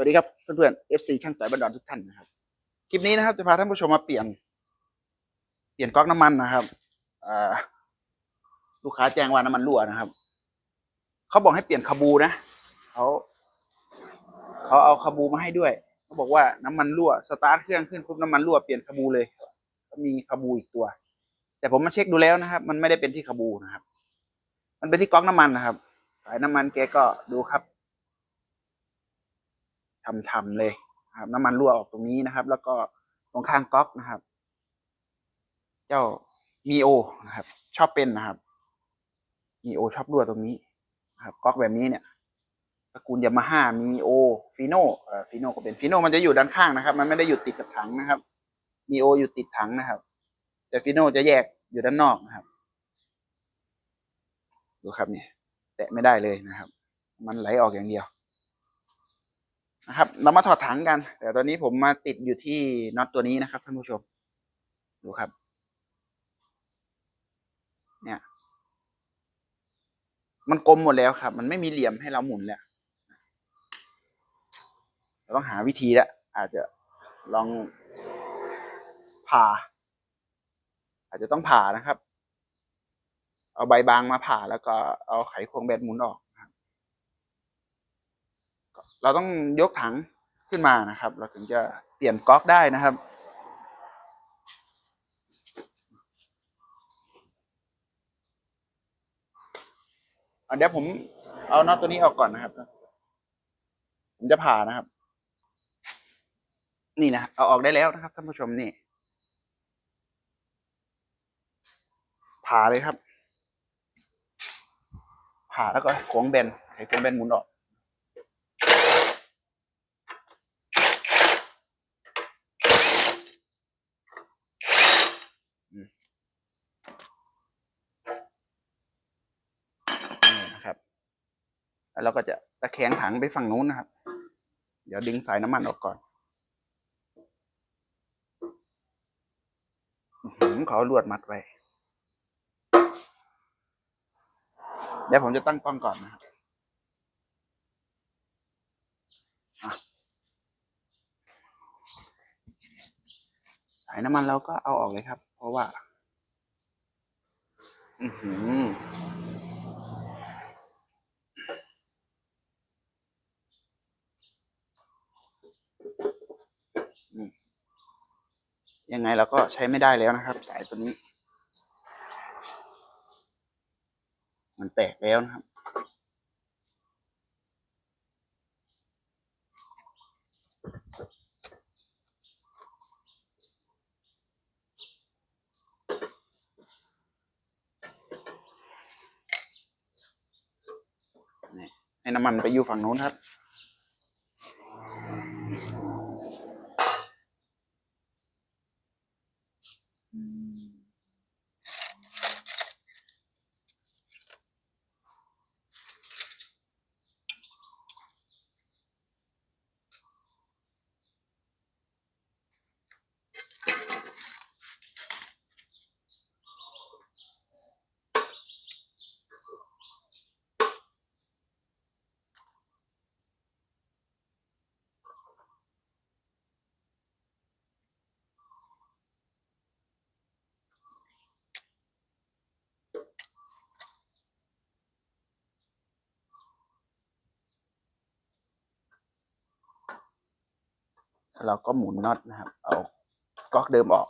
วัสดีครับเพื่อนๆ FC ช่างต่อยบันดอนทุกท่านนะครับ คลิปนี้นะครับจะพาท่านผู้ชมมาเปลี่ยน เปลี่ยนก๊อกน้ำมันนะครับอลูกค้าแจ้งว่าน้ำมันรั่วนะครับ เขาบอกให้เปลี่ยนคาบูนะเขาเขาเอาคาบูมาให้ด้วยเขาบอกว่าน้ำมันรั่วสตาร์ทเครื่องขึ้นปุ๊บน้ำมันรั่วเปลี่ยนคาบูเลยมีคาบูอีกตัว แต่ผมมาเช็คดูแล้วนะครับ มันไม่ได้เป็นที่คาบูนะครับ มันเป็นที่ก๊อกน้ำมันนะครับ สายน้ำมันแกก็ดูครับ ทำๆเลยนะครับ น้ำมันรั่วออกตรงนี้นะครับ แล้วก็ตรงข้างก๊อกนะครับ เจ้ามีโอนะครับ ชอบเป็นนะครับมีโอชอบรั่วตรงนี้นะครับก๊อกแบบนี้เนี่ยตระกูลยามาฮ่ามีโอฟิโนเอ่อฟิโนก็เป็นฟิโนมันจะอยู่ด้านข้างนะครับ มันไม่ได้อยู่ติดกับถังนะครับมีโออยู่ติดถังนะครับ แต่ฟิโนจะแยกอยู่ด้านนอกนะครับ ดูครับเนี่ยแตะไม่ได้เลยนะครับ มันไหลออกอย่างเดียว นะครับ เรามาถอดถังกัน แต่ตอนนี้ผมมาติดอยู่ที่น็อตตัวนี้นะครับท่านผู้ชม ดูครับ เนี่ย มันกลมหมดแล้วครับ มันไม่มีเหลี่ยมให้เราหมุนแล้วเราต้องหาวิธีแล้วอาจจะลองผ่า อาจจะต้องผ่านะครับ เอาใบบางมาผ่าแล้วก็เอาไขควงแบนหมุนออก เราต้องยกถังขึ้นมานะครับ เราถึงจะเปลี่ยนก๊อกได้นะครับอะเดี๋ยวผมเอาน็อตตัวนี้ออกก่อนนะครับ ผมจะผ่านะครับ นี่นะเอาออกได้แล้วนะครับท่านผู้ชมนี่ผ่าเลยครับผ่าแล้วก็โค้งแบนไขควงแบนหมุนออก นี่นะครับ แล้วเราก็จะตะแคงถังไปฝั่งนู้นนะครับ เดี๋ยวดึงสายน้ำมันออกก่อนอื้อหือเขอลวดมัดไว้เดี๋ยวผมจะตั้งกล้องก่อนนะครับสายน้ำมันเราก็เอาออกเลยครับ เพราะว่า อือหือ ยังไงเราก็ใช้ไม่ได้แล้วนะครับ สายตัวนี้ มันแตกแล้วนะครับ ให้น้ำมันไปอยู่ฝั่งนู้นครับ เราก็หมุนน็อตนะครับ เอาก๊อกเดิมออก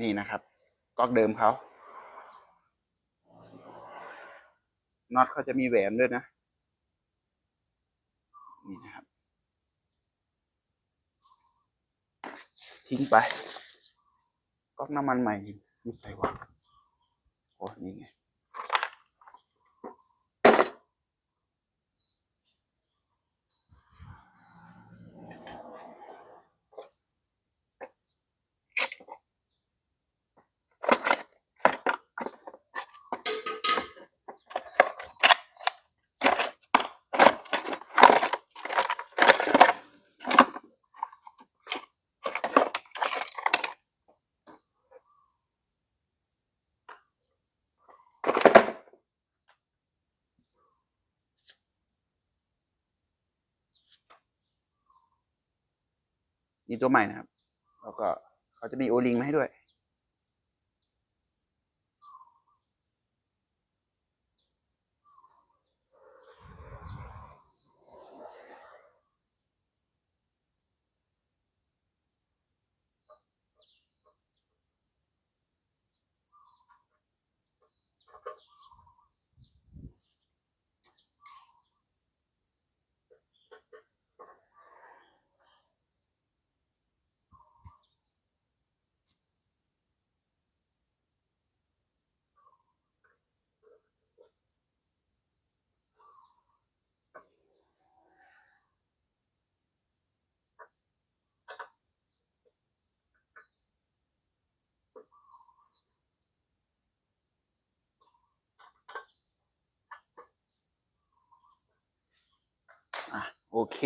นี่นะครับก๊อกเดิมเขาน็อตเขาจะมีแหวนด้วยนะ นี่นะครับ ทิ้งไปก๊อกน้ำมันใหม่ยิ่ใส่วะโอ้นี่ไง ตัวใหม่นะครับ แล้วก็เขาจะมีโอลิงมาให้ด้วย โอเค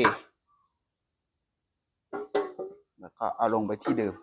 แล้วก็เอาลงไปที่เดิม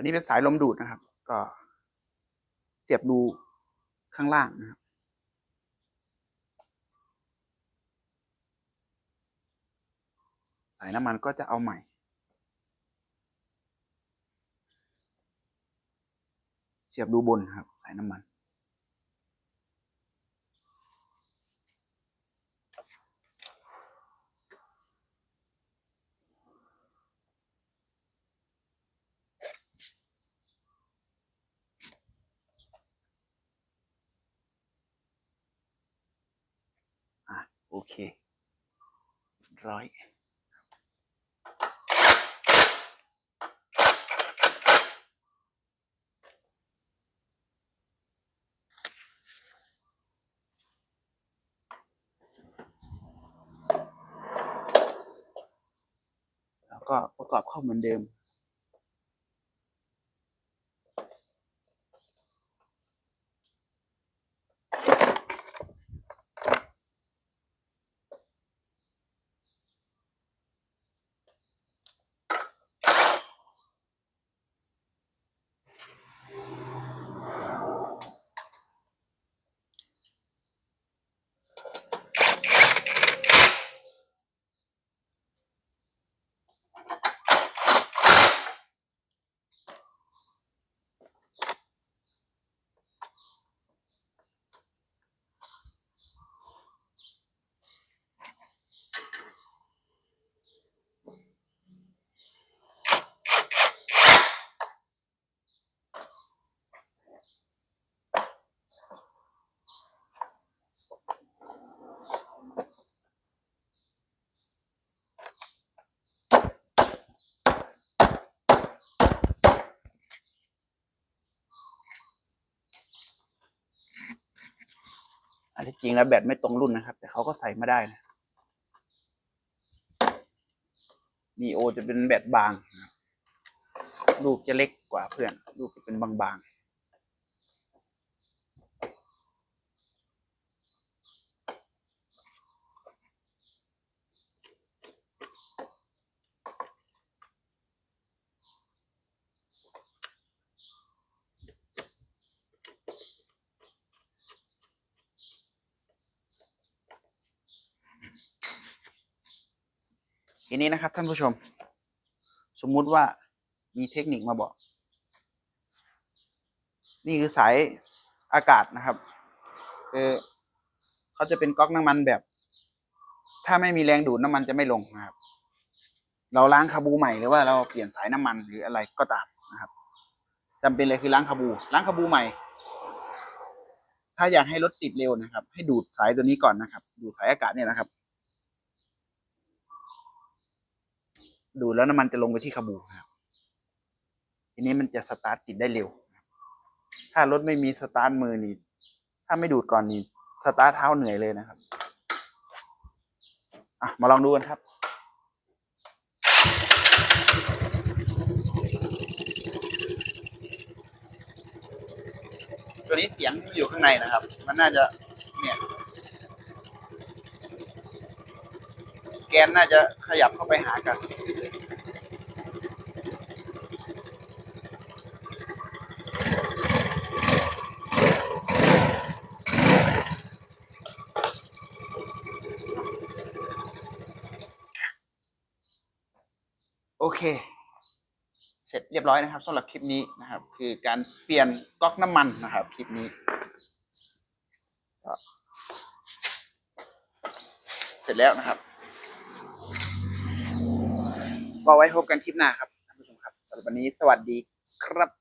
ตัวนี้เป็นสายลมดูดนะครับ ก็เสียบดูข้างล่างนะครับสายน้ำมันก็จะเอาใหม่ เสียบดูบนครับ สายน้ำมัน อะ โอเค ร้อยแล้วก็ประกอบเข้าเหมือนเดิม อันที่จริงแล้วแบตไม่ตรงรุ่นนะครับ แต่เขาก็ใส่มาได้นะมีโอจะเป็นแบตบาง ลูกจะเล็กกว่าเพื่อน ลูกจะเป็นบางๆ ทีนี้นะครับ ท่านผู้ชม สมมุติว่ามีเทคนิคมาบอก นี่คือสายอากาศนะครับคือเขาจะเป็นก๊อกน้ำมันแบบ ถ้าไม่มีแรงดูดน้ำมันจะไม่ลงนะครับ เราล้างคาบูใหม่หรือว่าเราเปลี่ยนสายน้ำมันหรืออะไรก็ตามนะครับจำเป็นเลยคือล้างคาบู ล้างคาบูใหม่ ถ้าอยากให้รถติดเร็วนะครับ ให้ดูดสายตัวนี้ก่อนนะครับ ดูดสายอากาศเนี่ยนะครับ ดูดแล้วน้ำมันจะลงไปที่คาบูครับทีนี้มันจะสตาร์ทติดได้เร็ว ถ้ารถไม่มีสตาร์ทมือนี่ถ้าไม่ดูดก่อนนี่สตาร์ทเท้าเหนื่อยเลยนะครับอะมาลองดูกันครับตัวนี้เสียงอยู่ข้างในนะครับ มันน่าจะเนี่ย แกนน่าจะขยับเข้าไปหากัน โอเค เสร็จเรียบร้อยนะครับสำหรับคลิปนี้นะครับ คือการเปลี่ยนก๊อกน้ำมันนะครับ คลิปนี้เสร็จแล้วนะครับก็ไว้พบกันคลิปหน้าครับท่านผู้ชมครับสำหรับวันนี้สวัสดีครับ